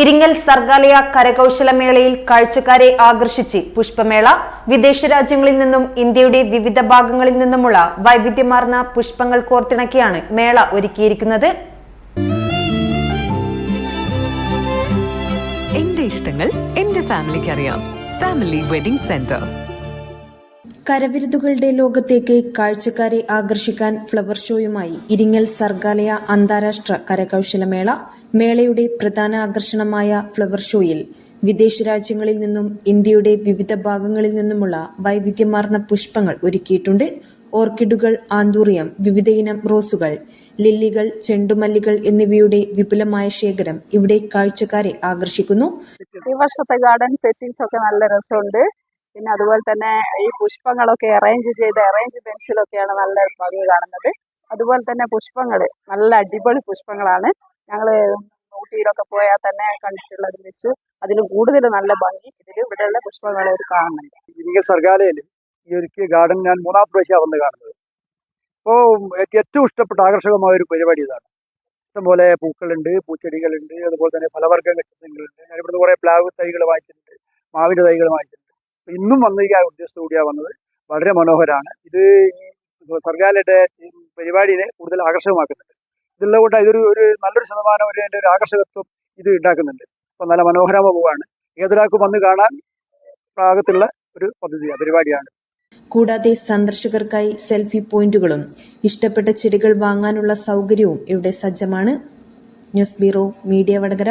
ഇരിങ്ങൽ സർഗാലയ കരകൗശലമേളയിൽ കാഴ്ചക്കാരെ ആകർഷിച്ച് പുഷ്പമേള. വിദേശ രാജ്യങ്ങളിൽ നിന്നും ഇന്ത്യയുടെ വിവിധ ഭാഗങ്ങളിൽ നിന്നുമുള്ള വൈവിധ്യമാർന്ന പുഷ്പങ്ങൾ കോർത്തിണക്കിയാണ് മേള ഒരുക്കിയിരിക്കുന്നത്. എന്റെ ഇഷ്ടങ്ങൾ എന്റെ ഫാമിലിക്ക് അറിയാം ഫാമിലി വെഡിംഗ് സെന്റർ. കരവിരുതുകളുടെ ലോകത്തേക്ക് കാഴ്ചക്കാരെ ആകർഷിക്കാൻ ഫ്ലവർ ഷോയുമായി ഇരിങ്ങൽ സർഗാലയ അന്താരാഷ്ട്ര കരകൗശലമേള മേളയുടെ പ്രധാന ആകർഷണമായ ഫ്ലവർ ഷോയിൽ വിദേശ രാജ്യങ്ങളിൽ നിന്നും ഇന്ത്യയുടെ വിവിധ ഭാഗങ്ങളിൽ നിന്നുമുള്ള വൈവിധ്യമാർന്ന പുഷ്പങ്ങൾ ഒരുക്കിയിട്ടുണ്ട്. ഓർക്കിഡുകൾ ആന്തൂറിയം വിവിധയിനം റോസുകൾ ലില്ലികൾ ചെണ്ടുമല്ലികൾ എന്നിവയുടെ വിപുലമായ ശേഖരം ഇവിടെ കാഴ്ചക്കാരെ ആകർഷിക്കുന്നു. ഈ വർഷത്തെ ഗാർഡൻ സെറ്റിംഗ്സ് ഒക്കെ നല്ല രസമുണ്ട്. പിന്നെ അതുപോലെ തന്നെ ഈ പുഷ്പങ്ങളൊക്കെ അറേഞ്ച് ചെയ്ത പെൻസിലൊക്കെയാണ് നല്ല ഭംഗി കാണുന്നത്. അതുപോലെ തന്നെ പുഷ്പങ്ങൾ നല്ല അടിപൊളി പുഷ്പങ്ങളാണ്. ഞങ്ങൾ ഊട്ടിയിലൊക്കെ പോയാൽ തന്നെ കണ്ടിട്ടുള്ളത് വെച്ച് അതിൽ കൂടുതൽ നല്ല ഭംഗി ഇതിൽ ഇവിടെയുള്ള പുഷ്പങ്ങൾ അവർ കാണുന്നുണ്ട്. സർഗാലയിൽ ഈ ഒരു ഗാർഡൻ ഞാൻ മൂന്നാമത്തെ പ്രാവശ്യമാണ് വന്ന് കാണുന്നത്. അപ്പോൾ എനിക്ക് ഏറ്റവും ഇഷ്ടപ്പെട്ട ആകർഷകമായ ഒരു പരിപാടി ഇതാണ്. ഇഷ്ടംപോലെ പൂക്കളുണ്ട് പൂച്ചെടികളുണ്ട് അതുപോലെ തന്നെ ഫലവർഗ ഞാൻ ഇവിടുന്ന് കുറേ പ്ലാവ് തൈകൾ വാങ്ങിച്ചിട്ടുണ്ട് മാവിന്റെ തൈകൾ വാങ്ങിച്ചിട്ടുണ്ട്. ഇന്നും വന്നിരിക്കാൻ ഉദ്ദേശത്തോടുകൂടിയാണ് വന്നത്. വളരെ മനോഹരമാണ് ഇത് സർഗാലയുടെ പരിപാടിയെ കൂടുതൽ ആകർഷകമാക്കുന്നുണ്ട്. ഇതുള്ള കൊണ്ട് ഇതൊരു ഒരു നല്ലൊരു ശതമാനം ഒരു അതിന്റെ ഒരു ആകർഷകത്വം ഇത് ഉണ്ടാക്കുന്നുണ്ട്. അപ്പം നല്ല മനോഹരമ പോവാണ്. ഏതൊരാൾക്കും വന്ന് കാണാൻ പാകത്തുള്ള ഒരു പദ്ധതിയാണ് പരിപാടിയാണ്. കൂടാതെ സന്ദർശകർക്കായി സെൽഫി പോയിന്റുകളും ഇഷ്ടപ്പെട്ട ചെടികൾ വാങ്ങാനുള്ള സൗകര്യവും ഇവിടെ സജ്ജമാണ്. News bureau media Vadakara.